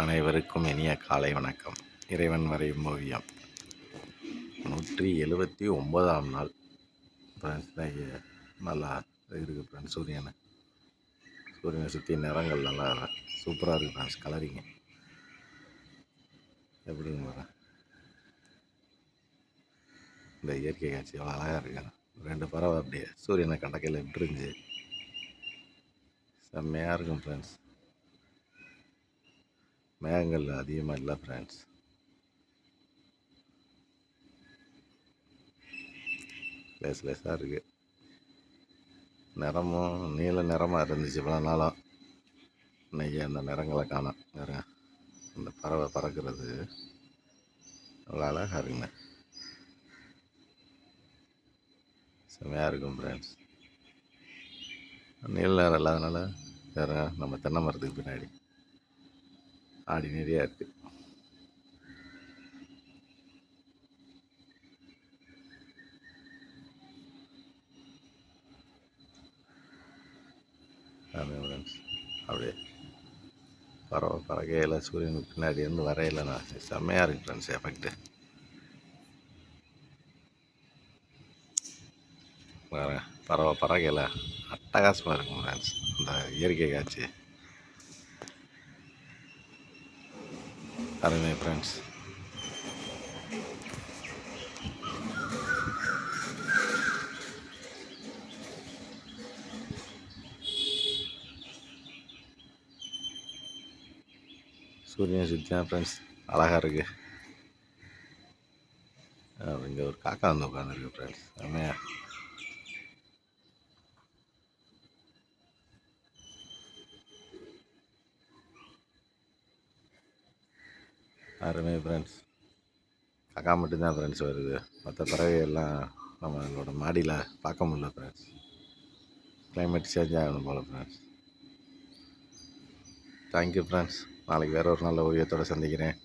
அனைவருக்கும் இனிய காலை வணக்கம். இறைவன் வரையும் ஓவியம். நூற்றி எழுபத்தி ஒன்பதாம் நாள். ஃப்ரெண்ட்ஸ் நல்லா இருக்குது ஃப்ரெண்ட்ஸ் சூரியனை. சூரியனை சுற்றி நிறங்கள் நல்லா சூப்பராக இருக்குது ஃப்ரெண்ட்ஸ் கலரிங்க எப்படிங்க வரேன் இந்த இயற்கை காட்சி எவ்வளோ அழகாக இருக்கு. ரெண்டு பறவை அப்படியே சூரியனை கடக்கையில் விட்டுருந்துச்சு செம்மையாக இருக்கும் ஃப்ரெண்ட்ஸ் மேகங்கள் அதிகமாக இல்லை ஃப்ரெண்ட்ஸ் லேஸ் லேஸாக இருக்குது நிறமும் நீல நிறமாக இருந்துச்சு இவ்வளோ நாளாக இன்னைக்கு அந்த நிறங்களை காணும். வேறு அந்த பறவை பறக்கிறது அவ்வளோ அழகாக இருக்குங்க. செம்மையாக இருக்கும் ஃப்ரெண்ட்ஸ் நீல நிறம் இல்லாதனால வேறு நம்ம தென்னை மரத்துக்கு பின்னாடி. ஆடி நிறையா இருக்குது அப்படியே பறவை பறகையில் சூரியனுக்கு பின்னாடி இருந்து வரையில நான். செம்மையாக இருக்கு ஃப்ரெண்ட்ஸ் எஃபெக்ட்டு வேறு பறவை பறக்கையில் அட்டகாசமாக இருக்கும் ஃப்ரெண்ட்ஸ் அந்த இயற்கை காட்சி. அருமை ஃப்ரெண்ட்ஸ் சூரியன் சுற்றியா ஃப்ரெண்ட்ஸ் அழகாக இருக்கு இங்கே ஒரு காக்கா வந்து உட்காந்துருக்கு ஃப்ரெண்ட்ஸ் செம்மையா யாருமே ஃப்ரெண்ட்ஸ் அக்கா மட்டும்தான் ஃப்ரெண்ட்ஸ் வருது. மற்ற பறவைகள்லாம் நம்மளோட மாடியில் பார்க்க முடியல ஃப்ரெண்ட்ஸ் கிளைமேட் சேஞ்ச் ஆகணும் போல் ஃப்ரெண்ட்ஸ் தேங்க்யூ ஃப்ரெண்ட்ஸ் நாளைக்கு வேறு ஒரு நல்ல ஓவியத்தோடு சந்திக்கிறேன்.